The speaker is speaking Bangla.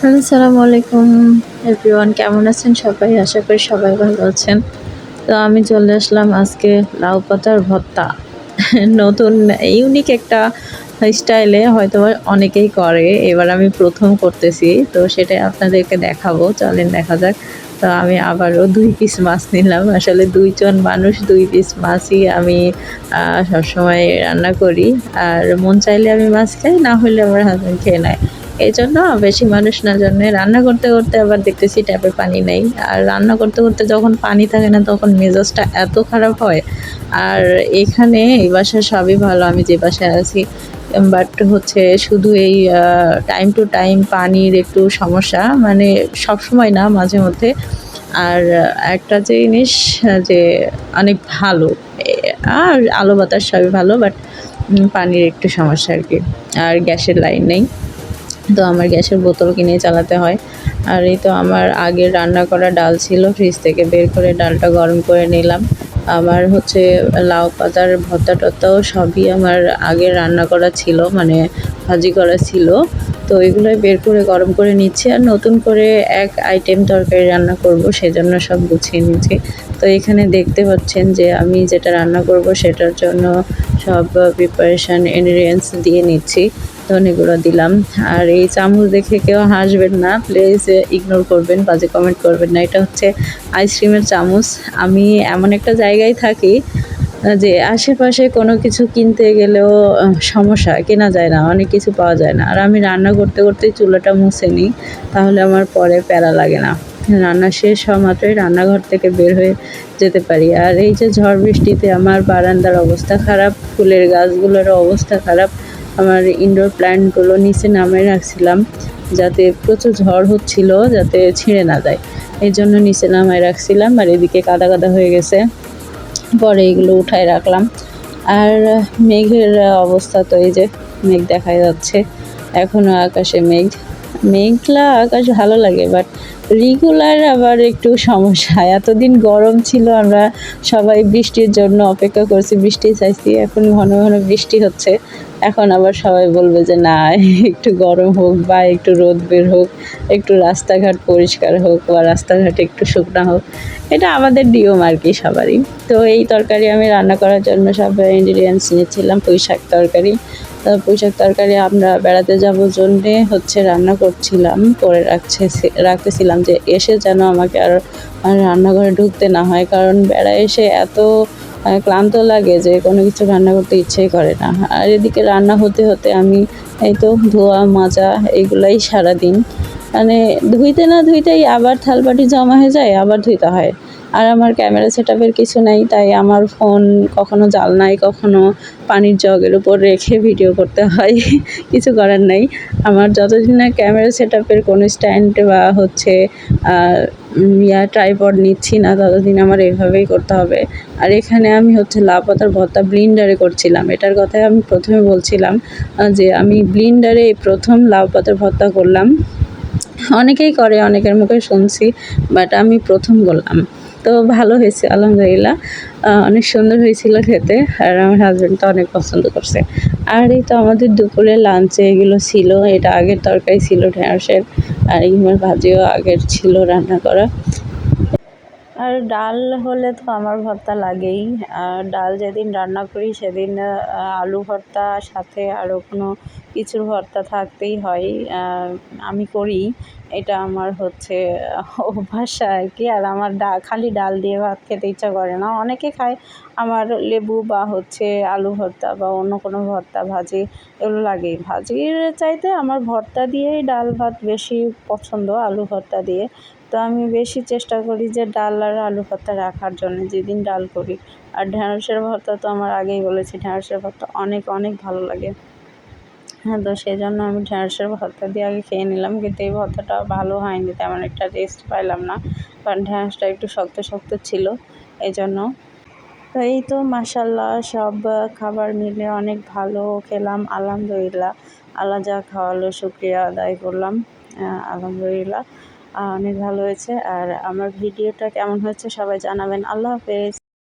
আসসালামু আলাইকুম। এভরিওয়ান, কেমন আছেন সবাই? আশা করি সবাই ভালো আছেন। তো আমি চলে আসলাম আজকে লাউ পাতার ভর্তা। নতুন ইউনিক একটা স্টাইলে হয়তো অনেকেই করে। এবার আমি প্রথম করতেছি, তো সেটাই আপনাদেরকে দেখাবো। চলেন দেখা যাক। তো আমি আবারও দুই পিস মাছ নিলাম। আসলে দুইজন মানুষ, দুই পিস মাছই আমি সবসময় রান্না করি। আর মন চাইলে আমি মাছ খাই, না হলে আমার হাজব্যান্ড খেয়ে নেয়। এই জন্য বেশি মানুষ না জন্য রান্না করতে করতে আবার দেখতেছি ট্যাপে পানি নেই। আর রান্না করতে করতে যখন পানি থাকে না, তখন মেজাজটা এত খারাপ হয়। আর এখানে এই বাসায় সবই ভালো, আমি যে বাসায় আছি। বাট হচ্ছে শুধু এই টাইম টু টাইম পানির একটু সমস্যা মানে সব সময় না মাঝে মধ্যে। আর একটা যে জিনিস যে অনেক ভালো আর আলো বাতাস সবই ভালো বাট পানির একটু সমস্যা আর কি। আর গ্যাসের লাইন নেই। তো আমার গ্যাসের বোতল কিনে চালাতে হয়। আর এই তো আমার আগের রান্না করা ডাল ছিল, ফ্রিজ থেকে বের করে ডালটা গরম করে নিলাম। আমার হচ্ছে লাউ পাতার ভর্তা টত্তাও সবই আমার আগে রান্না করা ছিল মানে ভাজি করা ছিল। তো এগুলোই বের করে গরম করে নিচ্ছি আর নতুন করে এক আইটেম তরকারি রান্না করব, সেজন্য সব গুছিয়ে নিচ্ছি। তো এখানে দেখতে পাচ্ছেন যে আমি যেটা রান্না করব, সেটার জন্য সব প্রিপারেশান ইনগ্রিডিয়েন্টস দিয়ে নিচ্ছি। ধনেগুলো দিলাম। আর এই চামচ দেখে কেউ হাসবেন না প্লিজ ইগনোর করবেন, বাজে কমেন্ট করবেন না। এটা হচ্ছে আইসক্রিমের চামচ। আমি এমন একটা জায়গায় থাকি, যে আশেপাশে কোনো কিছু কিনতে গেলেও সমস্যা, কেনা যায় না, অনেক কিছু পাওয়া যায় না। আর আমি রান্না করতে করতে চুলাটা মুছে নিই, তাহলে আমার পরে প্যারা লাগে না। রান্না শেষ হওয়া মাত্রই রান্নাঘর থেকে বের হয়ে যেতে পারি। আর এই যে ঝড় বৃষ্টিতে আমার বারান্দার অবস্থা খারাপ, ফুলের গাছগুলোরও অবস্থা খারাপ আমার ইনডোর প্ল্যান্টগুলো নিচে নামিয়ে রাখছিলাম, যাতে প্রচুর ঝড় হচ্ছিল, যাতে ছিঁড়ে না যায়। এই জন্য নিচে নামায় রাখছিলাম, আর এদিকে কাদা কাদা হয়ে গেছে। পরে এগুলো উঠায় রাখলাম। আর মেঘের অবস্থা তো এই যে, মেঘ দেখা যাচ্ছে। এখনও আকাশে মেঘ। মেঘলা আকাশ ভালো লাগে বাট রেগুলার আবার একটু সমস্যা। এতদিন গরম ছিল, আমরা সবাই বৃষ্টির জন্য অপেক্ষা করছি বৃষ্টি চাইছি এখন ঘন ঘন বৃষ্টি হচ্ছে। এখন আবার সবাই বলবে যে, না, একটু গরম হোক বা একটু রোদ বের হোক, একটু রাস্তাঘাট পরিষ্কার হোক বা রাস্তাঘাট একটু শুকনা হোক। এটা আমাদের নিয়ম আর কি সবারই। তো এই তরকারি আমি রান্না করার জন্য সব ইনগ্রিডিয়েন্টস নিয়েছিলাম পুঁই শাক তরকারি। তো পুঁই শাক তরকারি আমরা বেড়াতে যাব জন্যে হচ্ছে রান্না করছিলাম, করে রাখছে, রাখতেছিলাম যে এসে যেন আমাকে আর রান্নাঘরে ঢুকতে না হয়, কারণ বেড়া এসে এত ক্লান্ত লাগে যে কোনো কিছু রান্না করতে ইচ্ছেই করে না। আর এদিকে রান্না হতে হতে আমি এই তো ধোয়া, মাজা এগুলাই সারাদিন। মানে ধুইতে না ধুইতেই আবার থালবাটি জমা হয়ে যায়, আবার ধুইতে হয়। আর আমার ক্যামেরা সেট কিছু নাই, তাই আমার ফোন কখনো জাল নাই, কখনো পানির জগের উপর রেখে ভিডিও করতে হয়। কিছু করার নাই। আমার যতদিন না ক্যামেরা সেট কোনো স্ট্যান্ড বা হচ্ছে ইয়া ট্রাইপড নিচ্ছি না, ততদিন আমার এভাবেই করতে হবে। আর এখানে আমি হচ্ছে লাউ পাতার ভর্তা ব্লিন্ডারে করছিলাম। এটার কথাই আমি প্রথমে বলছিলাম যে আমি ব্লিন্ডারে প্রথম লাউ পাতার ভর্তা করলাম। অনেকেই করে, অনেকের মুখে শুনছি বাট আমি প্রথম করলাম। তো ভালো হয়েছে, আলহামদুলিল্লাহ। অনেক সুন্দর হয়েছিল খেতে, আর আমার হাজব্যান্ড তো অনেক পছন্দ করছে। আর এই তো আমাদের দুপুরে লাঞ্চে এগুলো ছিল, এটা আগের তরকারি ছিল ঢেঁড়সের। আর ইমের ভাজিও আগের ছিল রান্না করা। আর ডাল হলে তো আমার ভর্তা লাগেই। আর ডাল যেদিন রান্না করি সেদিন আলু ভর্তা, সাথে আরও কোনো কিছুর ভর্তা থাকতেই হয় আমি করি। এটা আমার হচ্ছে অভ্যাস আর কি। আর আমার ডা, খালি ডাল দিয়ে ভাত খেতে ইচ্ছা করে না। অনেকে খায় আমার লেবু বা হচ্ছে আলু ভর্তা বা অন্য কোনো ভর্তা, ভাজি, এগুলো লাগেই। ভাজির চাইতে আমার ভর্তা দিয়েই ডাল ভাত বেশি পছন্দ, আলু ভর্তা দিয়ে। তো আমি বেশি চেষ্টা করি যে ডাল আর আলু ভর্তা রাখার জন্য, যেদিন ডাল করি। আর ঢ্যাঁড়সের ভর্তা তো আমার আগেই বলেছি, ঢ্যাঁড়সের ভর্তা অনেক অনেক ভালো লাগে। হ্যাঁ তো সেই জন্য আমি ঢ্যাঁড়সের ভর্তা দিয়ে আগে খেয়ে নিলাম, কিন্তু এই ভর্তাটা ভালো হয়নি, তেমন একটা টেস্ট পাইলাম না, কারণ ঢ্যাঁড়সটা একটু শক্ত শক্ত ছিল এই জন্য তো এই তো মাসাল্লাহ সব খাবার মিলে অনেক ভালো খেলাম, আলহামদুলিল্লাহ। আল্লাহ যা খাওয়ালো, শুক্রিয়া আদায় করলাম আলহামদুলিল্লাহ অনেক ভালো হয়েছে। আর আমার ভিডিওটা কেমন হয়েছে সবাই জানাবেন। আল্লাহ হাফেজ।